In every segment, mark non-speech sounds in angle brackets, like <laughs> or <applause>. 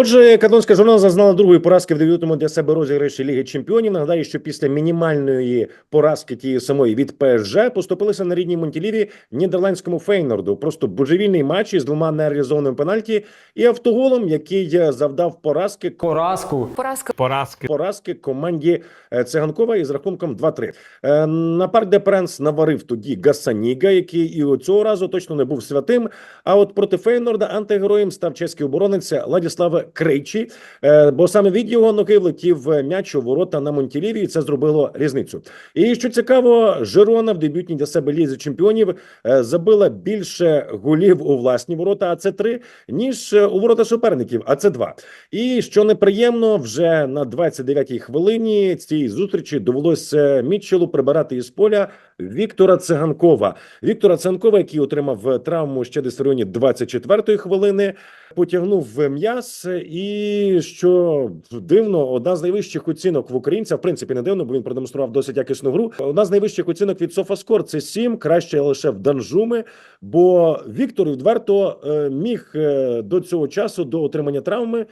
Отже, каталонська журнал зазнала другої поразки в дебютному для себе розіграші Ліги Чемпіонів. Нагадаю, що після мінімальної поразки тієї самої від ПСЖ поступилися на рідній Монтіліві нідерландському Фейнорду. Просто божевільний матч із двома нереалізованими пенальті і автоголом, який завдав поразки Поразку. Поразка Поразки. поразки команді е, Циганкова із рахунком 2-3. Е, На парк де Пренс наварив тоді Гасаніга, який і цього разу точно не був святим. А от проти Фейнорда антигероєм став чеський оборонець Ладіслав Крейчі, е, бо саме від його ноги влетів е, м'яч у ворота на Монтіліві, і це зробило різницю. І що цікаво, Жирона в дебютній для себе лізі чемпіонів е, забила більше голів у власні ворота, а це 3 ніж у ворота суперників, а це 2 І що неприємно, вже на 29-й хвилині цієї зустрічі довелося Мітчелу прибирати із поля Віктора Циганкова. Віктора Циганкова, який отримав травму ще десь в районі 24-ї хвилини, потягнув м'яз. І що дивно, одна з найвищих оцінок в українця, в принципі, не дивно, бо він продемонстрував досить якісну гру. Одна з найвищих оцінок від Софаскор це 7, краще лише в Данжуми. Бо Віктор відверто е, міг е, до цього часу, до отримання травми,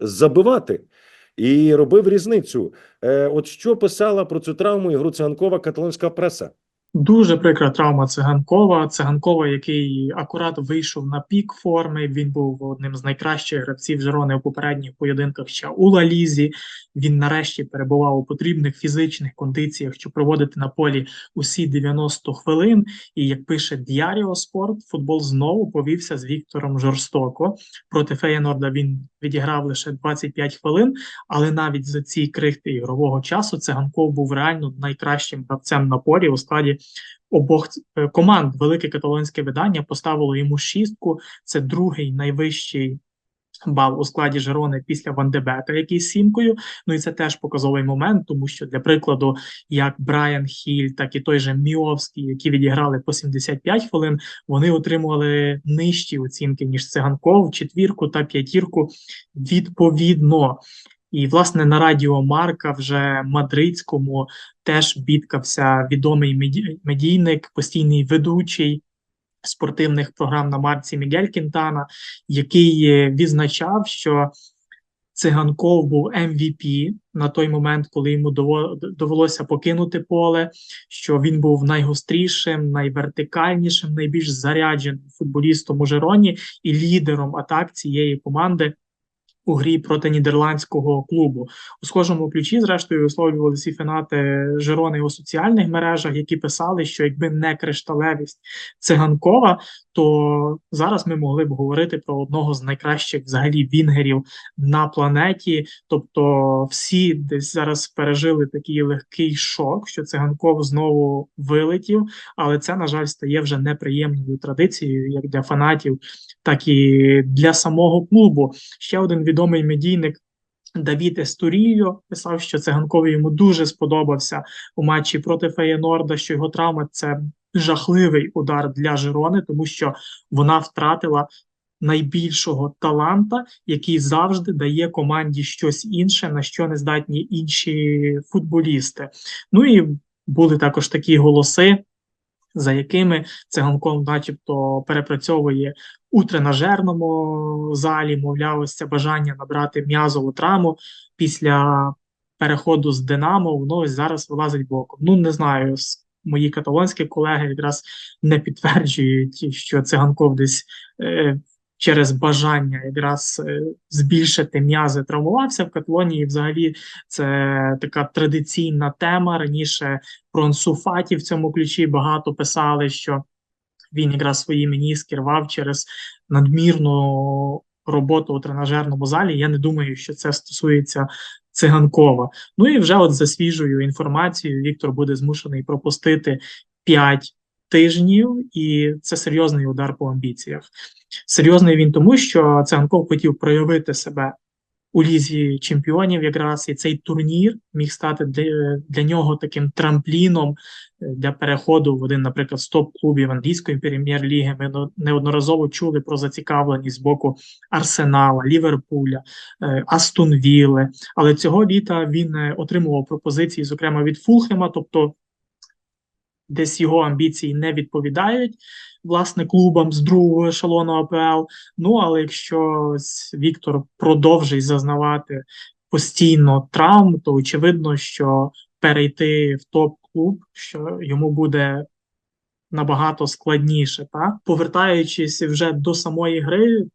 забивати. І робив різницю. Е, от що писала про цю травму ігру циганкова каталонська преса? Дуже прикра травма циганкова. Циганкова, який акурат вийшов на пік форми. Він був одним з найкращих гравців Жерони у попередніх поєдинках ще у Ла-Лізі. Він нарешті перебував у потрібних фізичних кондиціях, щоб проводити на полі усі 90 хвилин. І як пише Діаріо Спорт, футбол знову повівся з Віктором жорстоко. Проти Феєнорда він відіграв лише 25 хвилин, але навіть за ці крихти ігрового часу циганков був реально найкращим гравцем на полі у складі обох е, команд. Велике каталонське видання поставило йому шістку. Це другий найвищий бал у складі Жерони після Вандебека, який з сімкою. Ну і це теж показовий момент, тому що для прикладу, як Брайан Хіль, так і той же Міовський, які відіграли по 75 хвилин, вони отримували нижчі оцінки ніж циганков, четвірку та п'ятірку відповідно. І, власне, на радіо Марка вже мадридському теж бідкався відомий меді- медійник, постійний ведучий спортивних програм на марці Мігель Кінтана, який відзначав, що Циганков був MVP на той момент, коли йому довелося покинути поле, що він був найгострішим, найвертикальнішим, найбільш зарядженим футболістом у Жероні і лідером атак цієї команди у грі проти нідерландського клубу. У схожому ключі, зрештою, висловлювалися і фанати Жерони у соціальних мережах, які писали, що якби не кришталевість циганкова, то зараз ми могли б говорити про одного з найкращих взагалі вінгерів на планеті. Тобто, всі десь зараз пережили такий легкий шок, що циганков знову вилетів, але це, на жаль, стає вже неприємною традицією, як для фанатів, так і для самого клубу. Ще один відомий медійник. Давід Естурійо писав, що циганкові йому дуже сподобався у матчі проти Феєнорда, що його травма це жахливий удар для Жирони, тому що вона втратила найбільшого таланта, який завжди дає команді щось інше, на що не здатні інші футболісти. Ну і були також такі голоси, за якими циганком, начебто, перепрацьовує у тренажерному залі, мовляв, ось це бажання набрати м'язову травму після переходу з Динамо, воно ось зараз вилазить боком. Ну, не знаю, мої каталонські колеги якраз не підтверджують, що циганков десь е, через бажання якраз е, збільшити м'язи травмувався в Каталонії. Взагалі, це така традиційна тема. Раніше про Ансу Фаті в цьому ключі багато писали, що він якраз свої меніски рвав через надмірну роботу у тренажерному залі. Я не думаю, що це стосується циганкова. Ну і вже от за свіжою інформацією Віктор буде змушений пропустити 5 тижнів, і це серйозний удар по амбіціях. Серйозний він тому, що циганков хотів проявити себе у лізі чемпіонів, якраз і цей турнір міг стати для, для нього таким трампліном е, для переходу в один, наприклад, з топ-клубів англійської прем'єр-ліги. Ми неодноразово чули про зацікавленість з боку Арсенала, Ліверпуля, е, Астон Вілли. Але цього літа він е, отримував пропозиції, зокрема від Фулхема, тобто. Десь його амбіції не відповідають власне клубам з другого ешелону АПЛ. Ну але якщо Віктор продовжить зазнавати постійно травм, то очевидно, що перейти в топ-клуб, що йому буде набагато складніше. Так? Повертаючись вже до самої гри,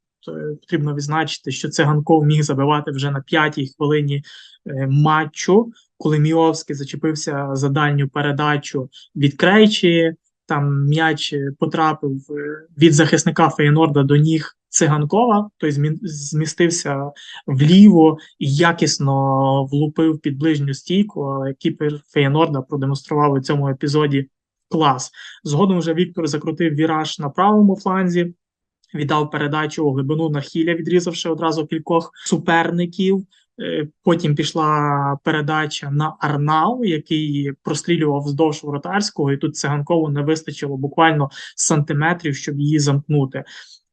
потрібно відзначити, що циганков міг забивати вже на п'ятій хвилині е, матчу, коли Міовський зачепився за дальню передачу від Крейчі. Там м'яч потрапив е, від захисника Фейнорда до ніг циганкова, той змістився вліво і якісно влупив під ближню стійку, але кіпер Фейнорда продемонстрував у цьому епізоді клас. Згодом вже Віктор закрутив віраж на правому фланзі, віддав передачу у глибину на хіля, відрізавши одразу кількох суперників. Е, Потім пішла передача на Арнау, який прострілював вздовж воротарського, і тут циганкову не вистачило буквально сантиметрів, щоб її замкнути.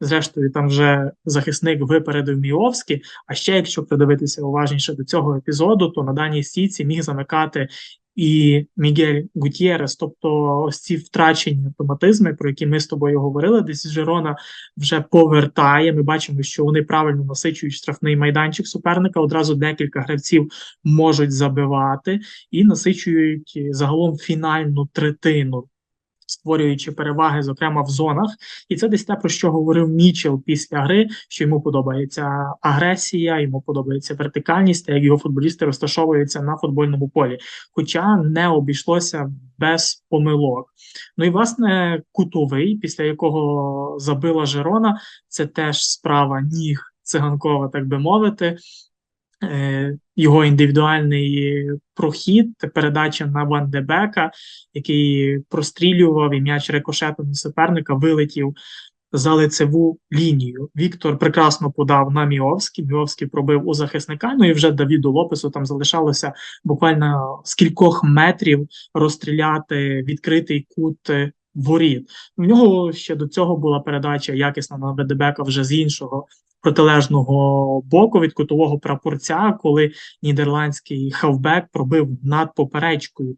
Зрештою, там вже захисник випередив Міовський. А ще, якщо придивитися уважніше до цього епізоду, то на даній стійці міг замикати і Мігель Гутєрес, тобто ось ці втрачені автоматизми, про які ми з тобою говорили, десь Жерона вже повертає. Ми бачимо, що вони правильно насичують штрафний майданчик суперника. Одразу декілька гравців можуть забивати і насичують загалом фінальну третину. Створюючи переваги, зокрема в зонах, і це десь те, про що говорив Мічел після гри, що йому подобається агресія, йому подобається вертикальність, та як його футболісти розташовуються на футбольному полі. Хоча не обійшлося без помилок. Ну і власне кутовий, після якого забила Жерона, це теж справа ніг циганкова, так би мовити. Е, Його індивідуальний прохід, передача на Ван Дебека, який прострілював і м'яч рикошетом суперника вилетів за лицеву лінію. Віктор прекрасно подав на Міовський. Міовський пробив у захисника. Ну і вже Давіду Лопесу там залишалося буквально з кількох метрів розстріляти відкритий кут е, воріт. В нього ще до цього була передача якісна на Ведебека вже з іншого протилежного боку від кутового прапорця, коли нідерландський хавбек пробив над поперечкою.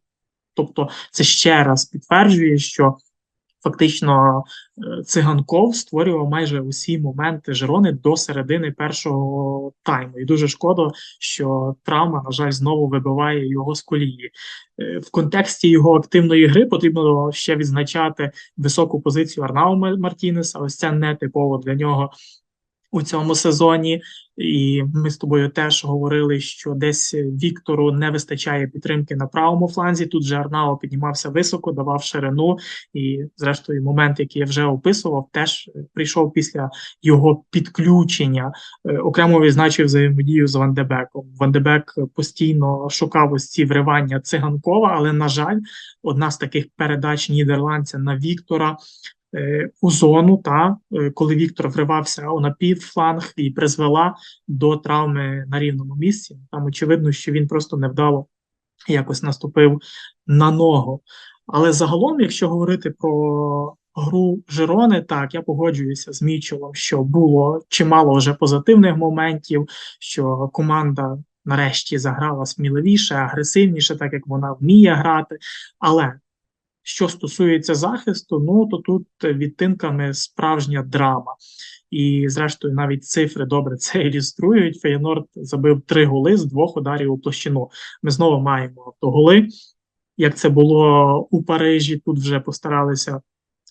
Тобто, це ще раз підтверджує, що фактично е, циганков створював майже усі моменти Жерони до середини першого тайму. І дуже шкода, що травма, на жаль, знову вибиває його з колії. Е, В контексті його активної гри потрібно ще відзначати високу позицію Арнау Мартінеса. Ось це не типово для нього у цьому сезоні. І ми з тобою теж говорили, що десь Віктору не вистачає підтримки на правому фланзі. Тут же Арнао піднімався високо, давав ширину, і, зрештою, момент, який я вже описував, теж прийшов після його підключення. Е, Окремо відзначив взаємодію з Вандебеком. Вандебек постійно шукав ось ці вривання циганкова, але, на жаль, одна з таких передач нідерландця на Віктора у зону, та е, коли Віктор вривався на півфланг і призвела до травми на рівному місці. Там очевидно, що він просто невдало якось наступив на ногу. Але загалом, якщо говорити про гру Жирони, так я погоджуюся з Мічелом, що було чимало вже позитивних моментів, що команда. Нарешті заграла сміливіше, агресивніше, так як вона вміє грати. Але що стосується захисту, ну то тут відтинками справжня драма. І, зрештою, навіть цифри добре це ілюструють. Феєнорд забив три голи з двох ударів у площину. Ми знову маємо автоголи. Як це було у Парижі, тут вже постаралися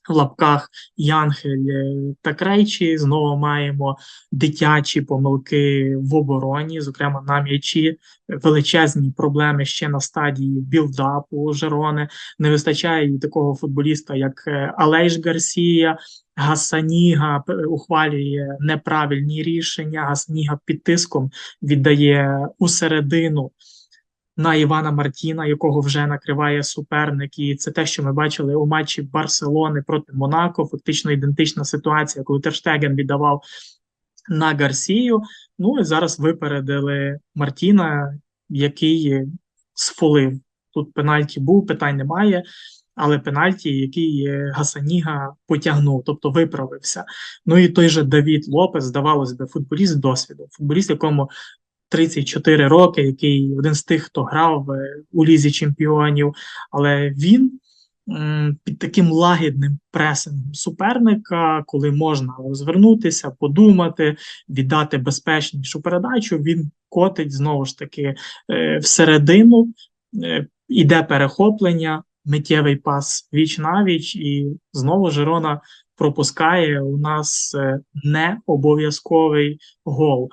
в лапках Янхель е, та Крейчі. Знову маємо дитячі помилки в обороні, зокрема на м'ячі, величезні проблеми ще на стадії білдапу Жерони. Не вистачає і такого футболіста, як е, Алейш Гарсія. Гасаніга ухвалює неправильні рішення. Гасаніга під тиском віддає у середину на Івана Мартіна, якого вже накриває суперник. І це те, що ми бачили у матчі Барселони проти Монако. Фактично ідентична ситуація, коли Терштеген віддавав на Гарсію. Ну і зараз випередили Мартіна, який сфолив. Тут пенальті був, питань немає. Але пенальті, який Гасаніга потягнув, тобто виправився. Ну і той же Давід Лопес, здавалось би, футболіст досвіду, футболіст, якому 34 роки, який один з тих, хто грав е, у лізі чемпіонів, але він під таким лагідним пресингом суперника, коли можна розвернутися, подумати, віддати безпечнішу передачу, він котить знову ж таки е, всередину, е, іде перехоплення, миттєвий пас віч навіч, і знову Жирона пропускає у нас не обов'язковий гол.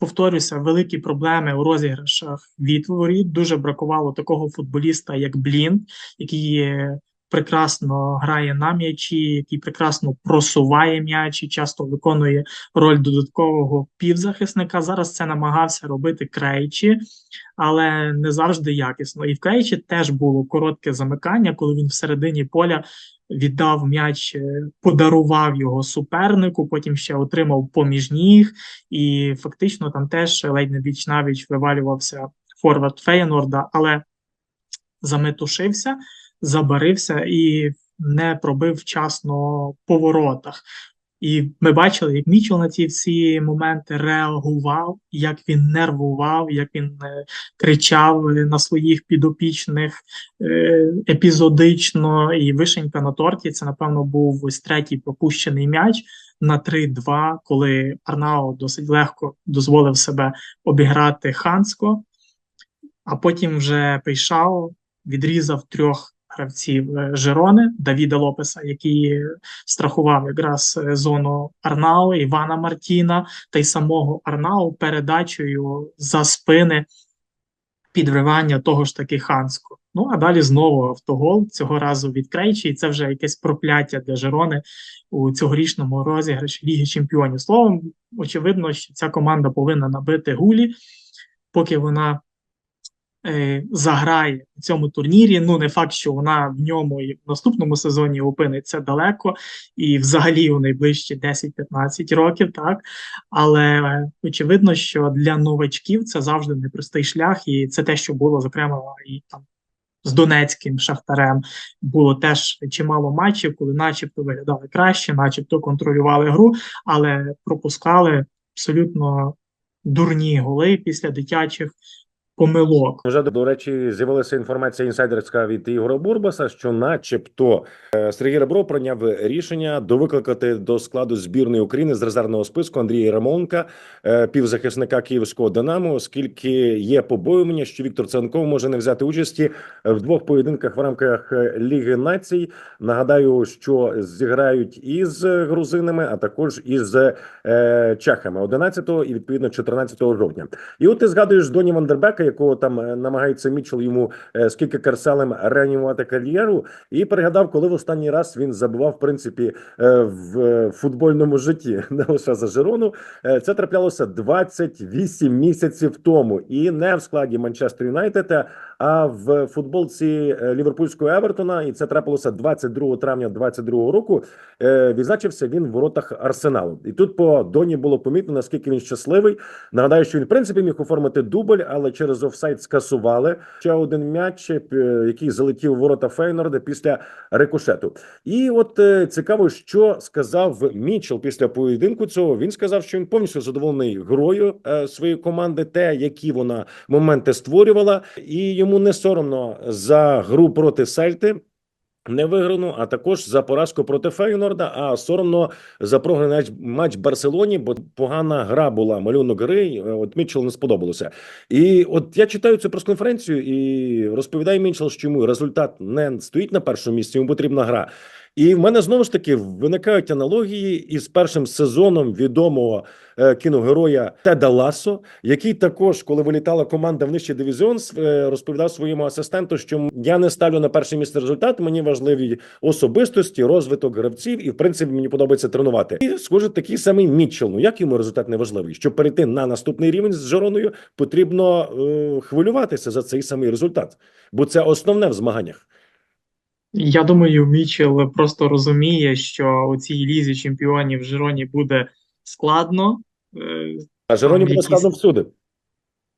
Повторюся, великі проблеми у розіграшах від воріт. Дуже бракувало такого футболіста, як Блін, який прекрасно грає на м'ячі, який прекрасно просуває м'яч і часто виконує роль додаткового півзахисника. Зараз це намагався робити Крейчі, але не завжди якісно. І в Крейчі теж було коротке замикання, коли він всередині поля віддав м'яч, е, подарував його супернику, потім ще отримав поміж ніг, і фактично там теж ледь не віч навіч вивалювався форвард Фейнорда, але заметушився, забарився і не пробив вчасно по воротах. І ми бачили, як Мічел на ці всі моменти реагував, як він нервував, як він е, кричав е, на своїх підопічних е, епізодично. І вишенька на торті це, напевно, був ось третій пропущений м'яч на 3-2, коли Арнао досить легко дозволив себе обіграти Хансько, а потім вже Пейшао відрізав трьох гравців е, Жерони Давіда Лопеса, який страхував якраз е, зону Арнау, Івана Мартіна та й самого Арнау передачею за спини підривання того ж таки Ханську. Ну а далі знову автогол цього разу від Крейчі, і це вже якесь прокляття для Жерони у цьогорічному розіграші Ліги Чемпіонів. Словом, очевидно, що ця команда повинна набити гулі, поки вона е, заграє в цьому турнірі. Ну, не факт, що вона в ньому і в наступному сезоні опиниться далеко, і взагалі у найближчі 10-15 років, так. Але очевидно, що для новачків це завжди непростий шлях, і це те, що було, зокрема, і там. З Донецьким шахтарем було теж чимало матчів, коли начебто виглядали краще, начебто контролювали гру, але пропускали абсолютно дурні голи після дитячих помилок. Вже до речі, з'явилася інформація інсайдерська від Ігора Бурбаса, що, начебто, е, Сергій Ребро прийняв рішення довикликати до складу збірної України з резервного списку Андрія Рамонка, е, півзахисника київського Динамо, оскільки є побоювання, що Віктор Ценков може не взяти участі в двох поєдинках в рамках е, Ліги націй. Нагадаю, що зіграють із грузинами, а також із чехами 11 і відповідно 14 жовтня. І от ти згадуєш Доні Вандербека, якого там е, намагається Мічел йому е, скільки карселем реанімувати кар'єру, і пригадав, коли в останній раз він забував в принципі е, в футбольному житті <laughs> не лише за Жирону. Е, Це траплялося 28 місяців тому, і не в складі Манчестер Юнайтед, а в футболці Ліверпульського Евертона. І це трапилося 22 травня 22 року. Відзначився він в воротах Арсеналу. І тут по Доні було помітно, наскільки він щасливий. Нагадаю, що він в принципі міг оформити дубль, але через офсайд скасували ще один м'яч, е, який залетів в ворота Фейнорда після рикошету. І от е, цікаво, що сказав Мічел після поєдинку цього. Він сказав, що він повністю задоволений грою е, своєї команди, те, які вона моменти створювала, і йому не соромно за гру проти Сельти. Не виграну, а також за поразку проти Фейнорда, а соромно за програний матч Барселоні, бо погана гра була, малюнок гри. е, От Мітчелл не сподобалося. І от я читаю цю прес-конференцію і розповідає Мітчелл, що йому результат не стоїть на першому місці, йому потрібна гра. І в мене знову ж таки виникають аналогії із першим сезоном відомого е, кіногероя Теда Лассо, який також, коли вилітала команда в нижчий дивізіон, е, розповідав своєму асистенту, що я не ставлю на перше місце результат, мені важливі особистості, розвиток гравців, і в принципі мені подобається тренувати. І схоже, такий самий Мітчелл. Ну як йому результат не важливий? Щоб перейти на наступний рівень з Жороною, потрібно е, хвилюватися за цей самий результат, бо це основне в змаганнях. Я думаю, Мічел просто розуміє, що у цій лізі чемпіонів Жироні буде складно. е, А Жероні буде складно всюди.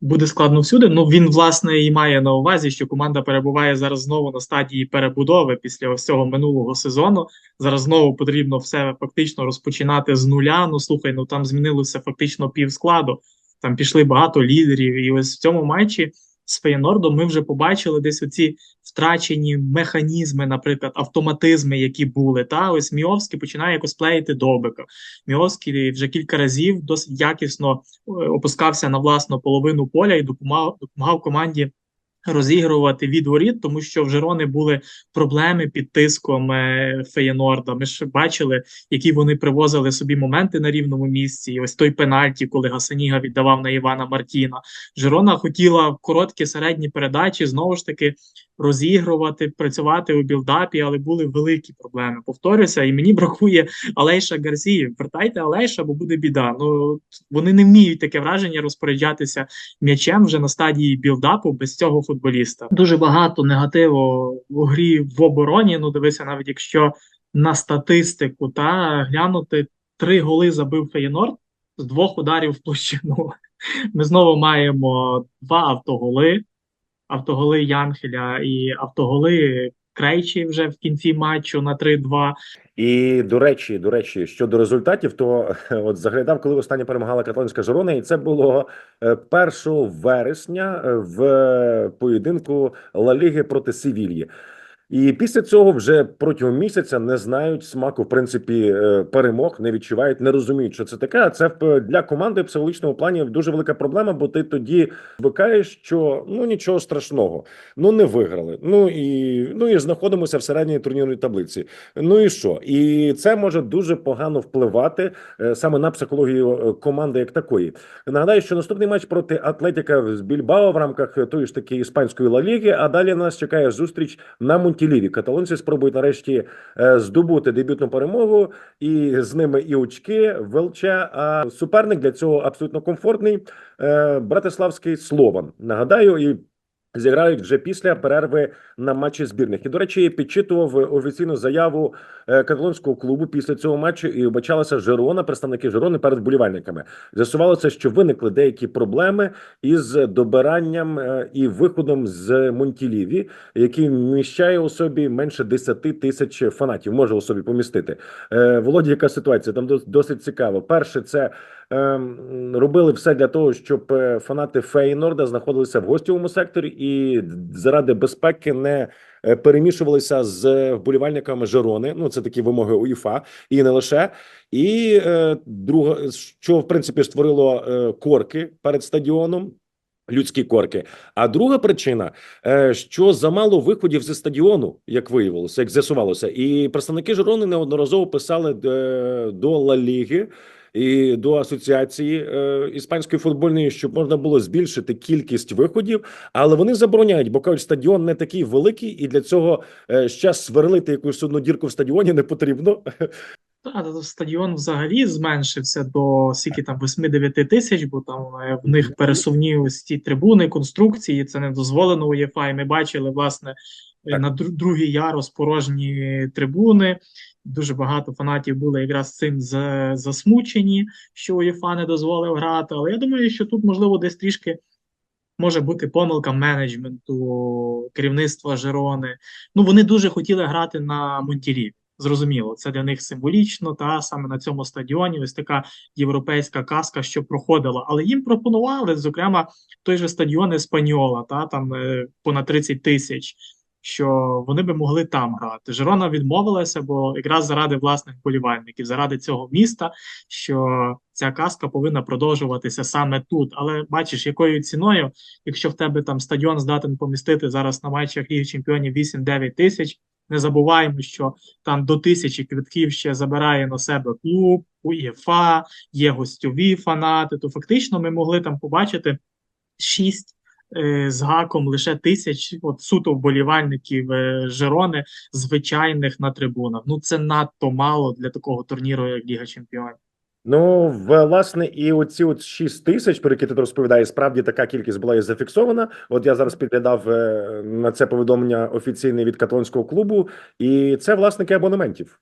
Буде складно всюди. Ну він власне і має на увазі, що команда перебуває зараз знову на стадії перебудови після ось цього минулого сезону. Зараз знову потрібно все фактично розпочинати з нуля. Ну слухай, ну там змінилося фактично пів складу. Там пішли багато лідерів, і ось в цьому матчі з Фейнордом ми вже побачили десь оці втрачені механізми, наприклад, автоматизми, які були. Та ось Міовський починає якось плеїти Довбика. Міовський вже кілька разів досить якісно е, опускався на власну половину поля і допомагав, допомагав команді розігрувати від воріт, тому що в Жерони були проблеми під тиском е, Феєнорда. Ми ж бачили, які вони привозили собі моменти на рівному місці. І ось той пенальті, коли Гасаніга віддавав на Івана Мартіна. Жерона хотіла короткі середні передачі знову ж таки розігрувати, працювати у білдапі, але були великі проблеми. Повторюся, і мені бракує Алейша Гарсії. Вертайте Алейша, бо буде біда. Ну вони не вміють таке враження розпоряджатися м'ячем вже на стадії білдапу без цього футболіста. Дуже багато негативу у грі в обороні. Ну, дивися, навіть якщо на статистику та глянути три голи забив Феєнорд з двох ударів в площину. <laughs> Ми знову маємо два автоголи. Автоголи Янхеля і автоголи Крейчі вже в кінці матчу на 3-2. І до речі, до речі, щодо результатів, то <laughs> от заглядав, коли останнє перемагала каталонська Жорона, і це було е, 1 вересня е, в поєдинку Ла Ліги проти Севільї. І після цього вже протягом місяця не знають смаку, в принципі, е, перемог, не відчувають, не розуміють, що це таке. А це в- для команди в психологічному плані дуже велика проблема, бо ти тоді звикаєш, що ну нічого страшного, ну не виграли. Ну і ну і знаходимося в середній турнірній таблиці. Ну і що? І це може дуже погано впливати е, саме на психологію е, команди як такої. Нагадаю, що наступний матч проти Атлетіка з Більбао в рамках е, тої ж таки іспанської Ла Ліги, а далі нас чекає зустріч на Монтіліві. Каталонці спробують нарешті е, здобути дебютну перемогу, і з ними і очки Велча. А суперник для цього абсолютно комфортний е, Братиславський Слован. Нагадаю, і зіграють вже після перерви на матчі збірних. І до речі, підчитував офіційну заяву е, каталонського клубу після цього матчу, і обачалася Жерона, представники Жерони перед вболівальниками. З'ясувалося, що виникли деякі проблеми із добиранням е, і виходом з Монтіліві, який вміщає у собі менше 10 тисяч фанатів. Може у собі помістити. Е, Володі, яка ситуація? Там дос- досить цікаво. Перше, це робили все для того, щоб е, фанати Фейнорда знаходилися в гостєвому секторі і заради безпеки не е, перемішувалися з вболівальниками Жерони. Ну це такі вимоги УЄФА, і не лише. І е, друге, що в принципі створило е, корки перед стадіоном. Людські корки. А друга причина, е, що замало виходів зі стадіону, як виявилося, як з'ясувалося, і представники Жирони неодноразово писали е, до Ла Ліги і до асоціації е, іспанської футбольної, щоб можна було збільшити кількість виходів, але вони забороняють, бо кажуть, стадіон не такий великий, і для цього е, ще сверлити якусь одну дірку в стадіоні не потрібно. Та, та, стадіон взагалі зменшився до скільки там 8-9 тисяч, бо там е, в них пересувні ось ці трибуни, конструкції, це не дозволено УЄФА. І ми бачили, власне, Так. на дру- другий ярус порожні трибуни. Дуже багато фанатів були якраз цим засмучені, що УЄФА не дозволив грати. Але я думаю, що тут, можливо, десь трішки може бути помилка менеджменту, керівництва Жерони. Ну, вони дуже хотіли грати на Монтілі. Зрозуміло, це для них символічно, та саме на цьому стадіоні ось така європейська казка, що проходила. Але їм пропонували, зокрема, той же стадіон Еспаньола, та там е, понад 30 тисяч, що вони би могли там грати. Жерона відмовилася, бо якраз заради власних вболівальників, заради цього міста, що ця казка повинна продовжуватися саме тут. Але бачиш, якою ціною, якщо в тебе там стадіон здатен помістити зараз на матчах Ліги Чемпіонів 8-9 тисяч. Не забуваємо, що там до тисячі квитків ще забирає на себе клуб, УЄФА, є гостьові фанати. То фактично ми могли там побачити шість з гаком лише тисяч от суто вболівальників е, Жерони, звичайних на трибунах. Ну це надто мало для такого турніру, як Ліга Чемпіонів. Ну, власне, і оці от 6 тисяч, про які ти розповідаєш, справді така кількість була і зафіксована. От я зараз підглядав е, на це повідомлення офіційне від каталонського клубу, і це власники абонементів.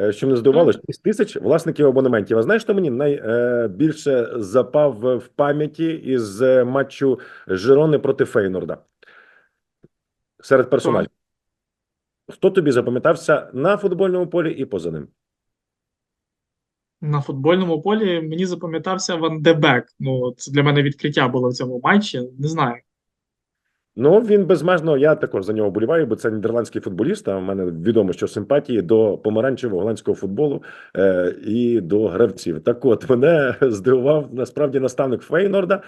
Е, Що мене здивувало, 6 тисяч власників абонементів. А знаєш, що мені найбільше запав в пам'яті із е, матчу Жирони проти Фейнорда серед персоналів? Хто тобі запам'ятався на футбольному полі і поза ним? На футбольному полі мені запам'ятався Ван де Бек. Ну, це для мене відкриття було в цьому матчі. Не знаю. Ну він безмежно. Я також за нього боліваю, бо це нідерландський футболіст. А в мене відомо, що симпатії до помаранчевого голландського футболу е, і до гравців. Так, от мене <laughs> здивував насправді наставник Фейнорда.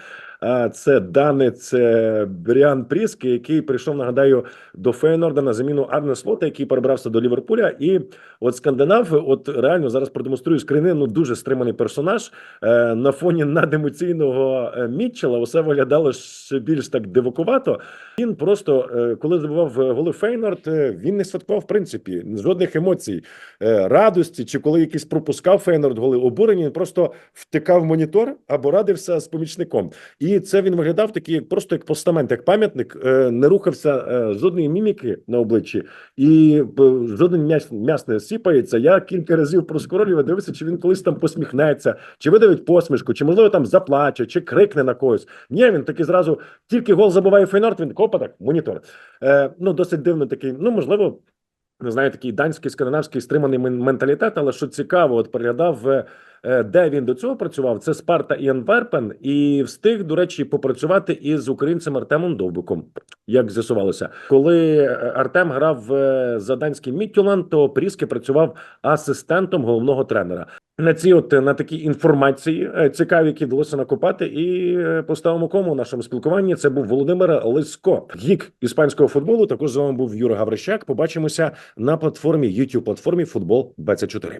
Це данець е, Бріан Пріск, який прийшов, нагадаю, до Фейнорда на заміну Арне Слота, який перебрався до Ліверпуля. І от скандинав, от реально зараз продемонструю скрини. Ну дуже стриманий персонаж е, на фоні надемоційного е, Мітчела. Усе виглядало ще більш так дивакувато. Він просто е, коли забував голи Фейнорд, він не святкував в принципі жодних емоцій, радості чи коли якийсь пропускав Фейнорд голи обурені. Він просто втикав монітор або радився з помічником. І це він виглядав такий, просто як постамент, як пам'ятник, е, не рухався е, жодної міміки на обличчі, і е, жоден м'яс, м'яс не сіпається. Я кілька разів проскоролів і дивився, чи він колись там посміхнеться, чи видавить посмішку, чи можливо там заплаче, чи крикне на когось. Ні, він такий зразу тільки гол забуває Фейнорд, він копа так, монітор. Е, ну досить дивно такий. Ну можливо. Не знаю, такий данський скандинавський стриманий менталітет, але що цікаво, от переглядав, де він до цього працював. Це Спарта і Антверпен, і встиг, до речі, попрацювати із українцем Артемом Довбиком, як з'ясувалося. Коли е, Артем грав е, за данський Міттюланд, то Пріски працював асистентом головного тренера. На ці от на такі інформації е, цікаві, які вдалося накопати, і е, поставимо кому у нашому спілкуванні. Це був Володимир Лиско, гік іспанського футболу. Також з вами був Юра Гаврищак. Побачимося на платформі youtube платформі Футбол 24